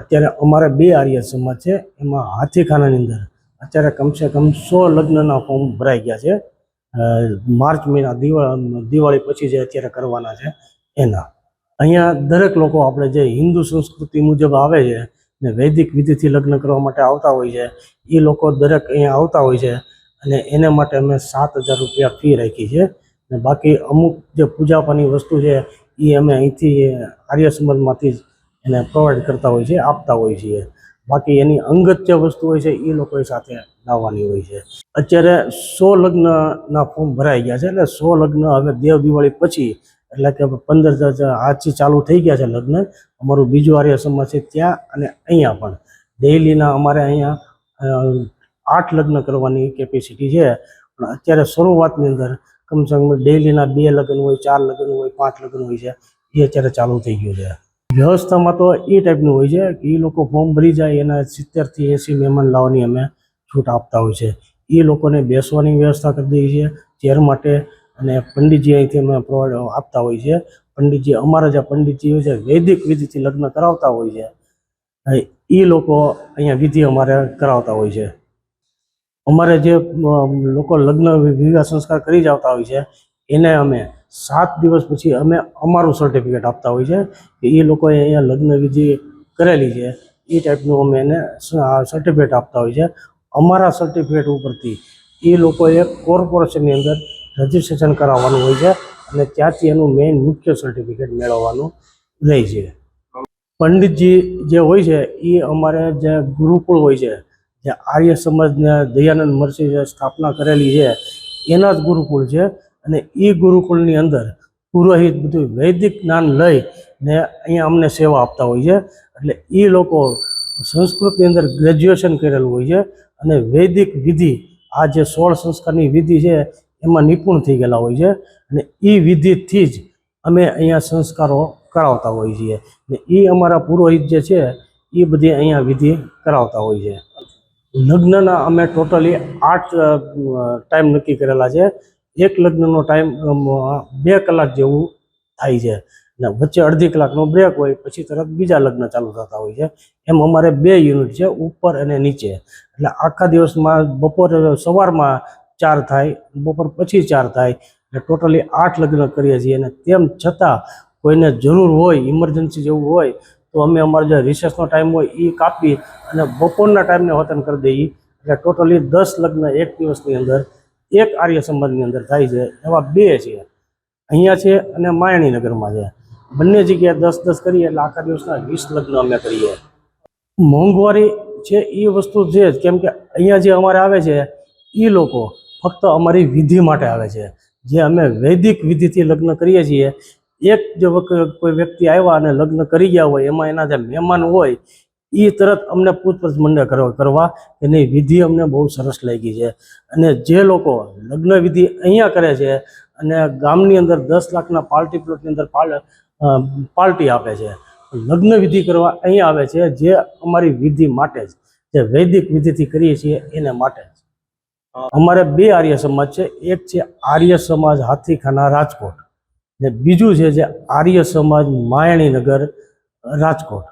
અત્યારે અમારે બે આર્ય સમાજ છે, એમાં હાથીખાનાની અંદર. અત્યારે કમસે કમ સો લગ્નના ફોર્મ ભરાઈ ગયા છે. માર્ચ મહિના દિવાળી દિવાળી પછી જે અત્યારે કરવાના છે, એના. અહીંયા દરેક લોકો આપણે જે હિન્દુ સંસ્કૃતિ મુજબ આવે છે ને વૈદિક વિધિથી લગ્ન કરવા માટે આવતા હોય છે, એ લોકો દરેક અહીંયા આવતા હોય છે અને એને માટે અમે સાત હજાર રૂપિયા ફી રાખી છે. ને બાકી અમુક જે પૂજાપાની વસ્તુ છે, એ અમે અહીંથી આર્ય સમાજમાંથી જ એને પ્રોવાઈડ કરતા હોય છે, આપતા હોય છીએ બાકી એની અંગત જે વસ્તુ હોય છે એ લોકો સાથે લાવવાની હોય છે. અત્યારે સો લગ્નના ફોર્મ ભરાઈ ગયા છે, એટલે સો લગ્ન હવે દેવ દિવાળી પછી, એટલે કે પંદર આજથી ચાલુ થઈ ગયા છે લગ્ન. અમારું બીજું આર્ય સમાજ છે ત્યાં અને અહીંયા પણ. ડેઈલીના અમારે અહીંયા આઠ લગ્ન કરવાની કેપેસિટી છે. પણ અત્યારે શરૂઆતની અંદર કમસે કમ ડેઈલીના બે લગ્ન હોય, ચાર લગ્ન હોય, પાંચ લગ્ન હોય છે. એ અત્યારે ચાલુ થઈ ગયું છે. વ્યવસ્થામાં તો એ ટાઈપનું હોય છે કે એ લોકો ફોર્મ ભરી જાય એના સિત્તેરથી એંસી મહેમાન લાવવાની અમે છૂટ આપતા હોય છે. એ લોકોને બેસવાની વ્યવસ્થા કરી દઈએ છીએ. ચેર માટે અને પંડિતજી અહીંથી અમે પ્રોવાઈડ આપતા હોય છે. પંડિતજી અમારા જે પંડિતજી છે, વૈદિક વિધિથી લગ્ન કરાવતા હોય છે. એ લોકો અહીંયા વિધિ અમારે કરાવતા હોય છે. અમારે જે લોકો લગ્ન વિવાહ સંસ્કાર કરી જ આવતા હોય છે, એને અમે સાત દિવસ પછી અમે અમારું સર્ટિફિકેટ આપતા હોય છે કે એ લોકોએ અહીંયા લગ્ન વિધિ કરેલી છે. એ ટાઈપનું અમે એને સર્ટિફિકેટ આપતા હોય છે. અમારા સર્ટિફિકેટ ઉપરથી એ લોકોએ કોર્પોરેશનની અંદર રજીસ્ટ્રેશન કરાવવાનું હોય છે અને ત્યાંથી એનું મેઇન મુખ્ય સર્ટિફિકેટ મેળવવાનું રહે છે. પંડિતજી જે હોય છે, એ અમારે જે ગુરુકુળ હોય છે, જે આર્ય સમાજને દયાનંદ મરસી સ્થાપના કરેલી છે, એના જ ગુરુકુળ છે. અને એ ગુરુકુળની અંદર પુરોહિત બધું વૈદિક જ્ઞાન લઈ ને અહીંયા અમને સેવા આપતા હોય છે. એટલે એ લોકો સંસ્કૃતની અંદર ગ્રેજ્યુએશન કરેલું હોય છે અને વૈદિક વિધિ, આ જે સોળ સંસ્કારની વિધિ છે એમાં નિપુણ થઈ ગયેલા હોય છે. અને એ વિધિથી જ અમે અહીંયા સંસ્કારો કરાવતા હોઈએ છીએ. ને એ અમારા પુરોહિત જે છે એ બધી અહીંયા વિધિ કરાવતા હોય છે. લગ્નના અમે ટોટલી આઠ ટાઈમ નક્કી કરેલા છે. એક લગ્નનો ટાઈમ બે કલાક જેવું થાય છે. ને વચ્ચે અડધી કલાકનો બ્રેક હોય, પછી તરત બીજા લગ્ન ચાલુ થતા હોય છે. એમ અમારે બે યુનિટ છે, ઉપર અને નીચે. એટલે આખા દિવસમાં બપોરે સવારમાં ચાર થાય, બપોર પછી ચાર થાય. એટલે ટોટલી આઠ લગ્ન કરીએ છીએ. અને તેમ છતાં કોઈને જરૂર હોય ઇમરજન્સી જેવું હોય, તો અમે અમારો જે રિસેસનો ટાઈમ હોય એ કાપી અને બપોરના ટાઈમને વતન કરી દઈએ. એટલે ટોટલી દસ લગ્ન એક દિવસની અંદર એક આર્ય સમાજની અંદર થાય છે, એવા બે છે. અહીંયા છે અને માયણીનગરમાં છે. બંને જગ્યાએ દસ દસ કરીએ એટલે આખા દિવસના વીસ લગ્ન અમે કરીએ. મોંઘવારી છે એ વસ્તુ છે જ. કેમ કે અહીંયા જે અમારે આવે છે એ લોકો ફક્ત અમારી વિધિ માટે આવે છે. જે અમે વૈદિક વિધિથી લગ્ન કરીએ છીએ. એક જે કોઈ વ્યક્તિ આવ્યા અને લગ્ન કરી ગયા હોય, એમાં એના જે મહેમાન હોય એ તરત અમને પૂછપરછ મંડે કરવા કરવા એની વિધિ અમને બહુ સરસ લાગી છે. અને જે લોકો લગ્ન વિધિ અહીંયા કરે છે અને ગામની અંદર દસ લાખના પાર્ટી પ્લોટની અંદર પાર્ટી આપે છે, લગ્ન વિધિ કરવા અહીંયા આવે છે, જે અમારી વિધિ માટે જ, જે વૈદિક વિધિથી કરીએ છીએ એને માટે જ. અમારે બે આર્ય સમાજ છે, એક છે આર્ય સમાજ હાથીખાના રાજકોટ ને બીજું છે જે આર્ય સમાજ માયણીનગર રાજકોટ.